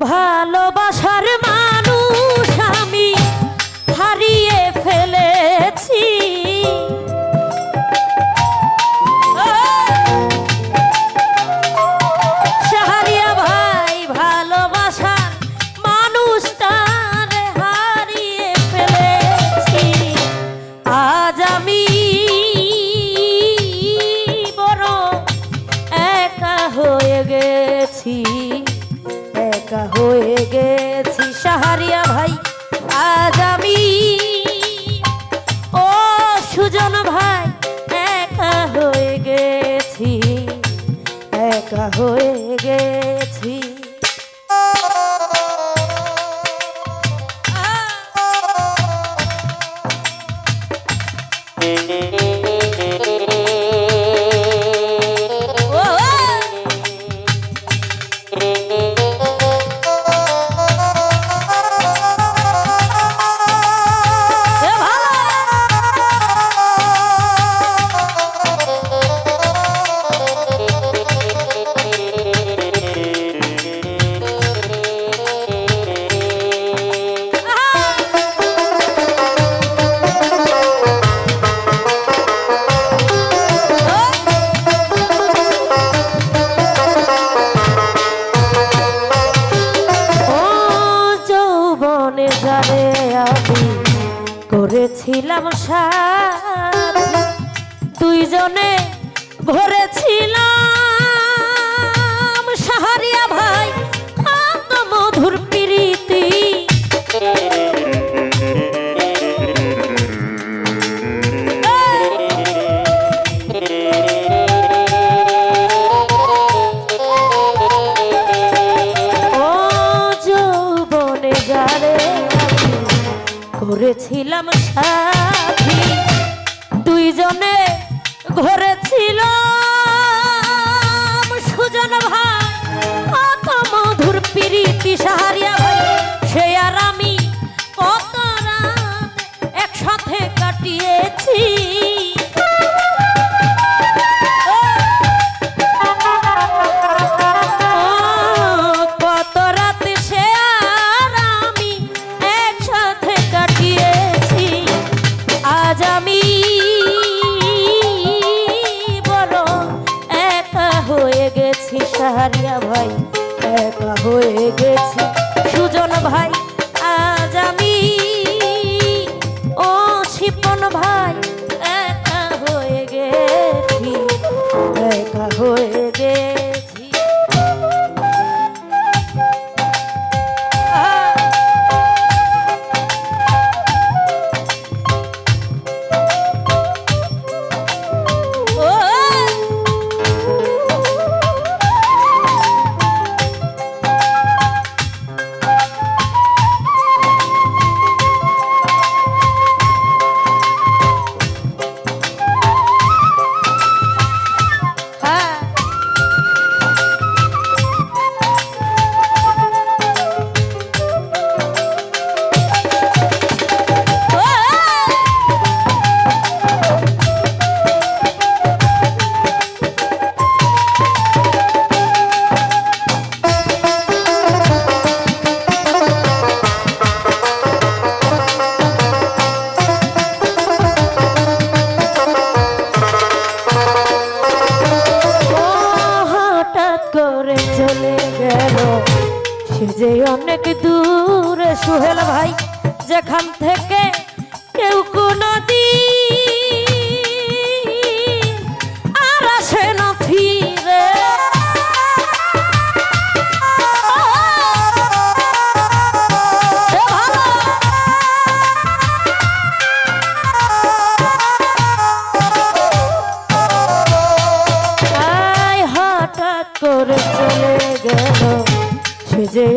ভালোবাসার একা হয়ে গে। মনে ঘরেছিলাম সাহারিয়া ভাই মধুর প্রীতি। করেছিলাম সাথী দুইজনে ঘরে ছিল সুজন ভাই কত মধুর পিরিতি সাহারিয়া। হারিয়া ভাই একা হয়ে গেছে। সুজন ভাই সে অনেক দূরে সোহেল ভাই যেখান থেকে কেউ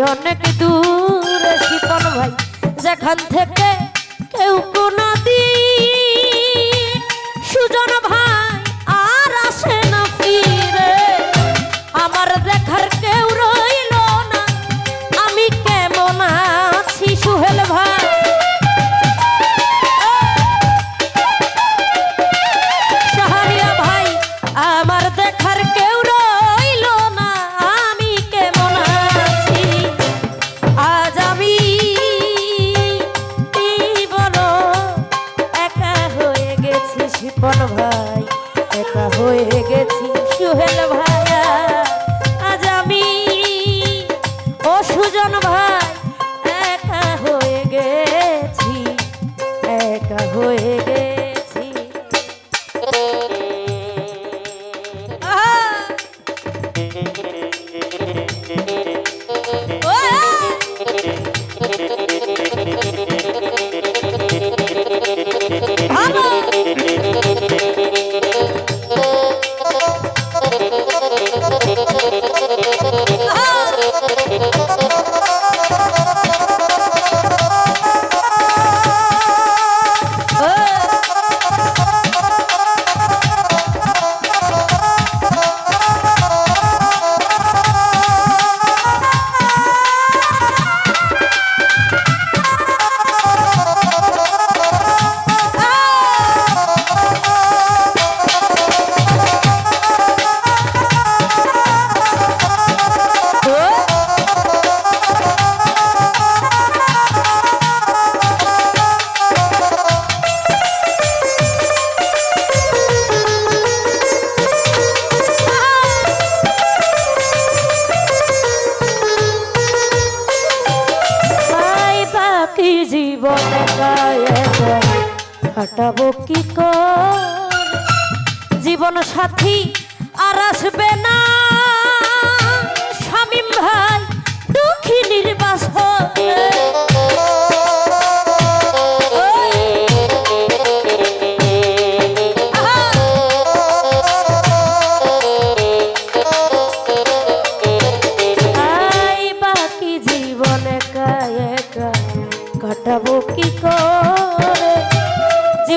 অনেক দূরে শীতল ভাই যেখান থেকে কাটাবো কি জীবন সাথী আর আসবে না। স্বামী ভাই দুঃখী নির্বাসনে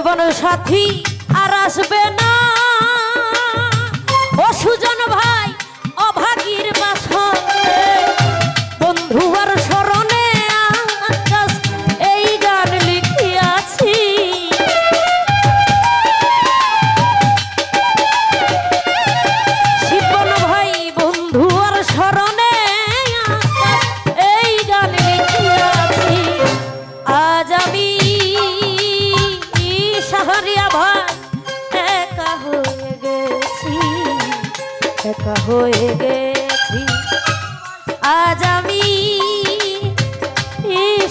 জীবন সাথী আর আসবে না। ও সুজন ভাই একা হয়ে গেছি। আজ আমি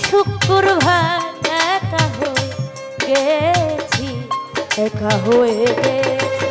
শুক্র ভাই একা হয়ে গেছি। একা হয়ে গেছি।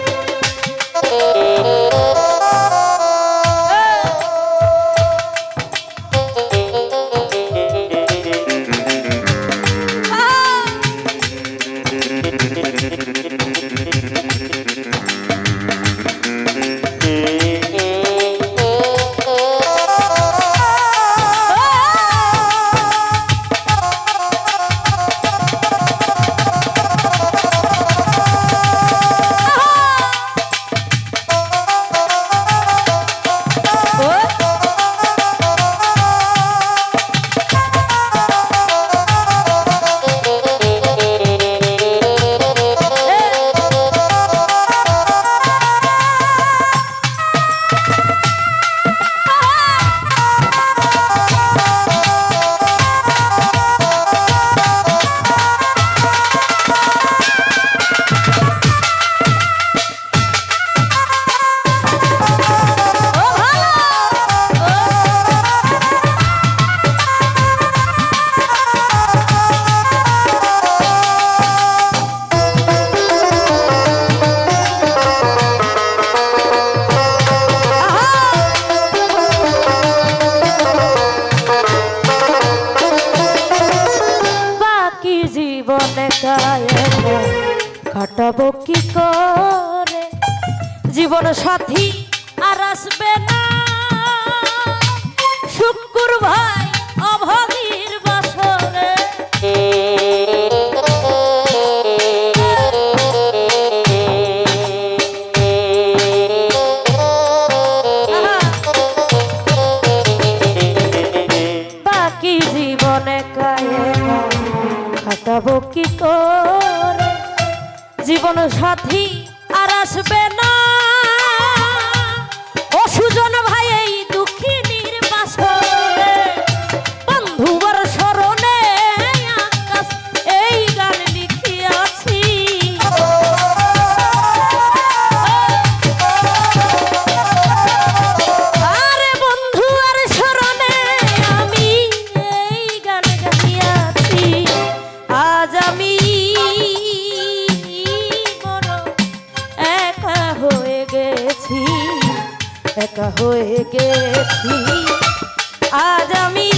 জীবনে কাটাবো কি করে? জীবন সাথী আর আসবে না। শুক্র ভাই অভাগীর সাথী একা হয়ে গেছি আজ আমি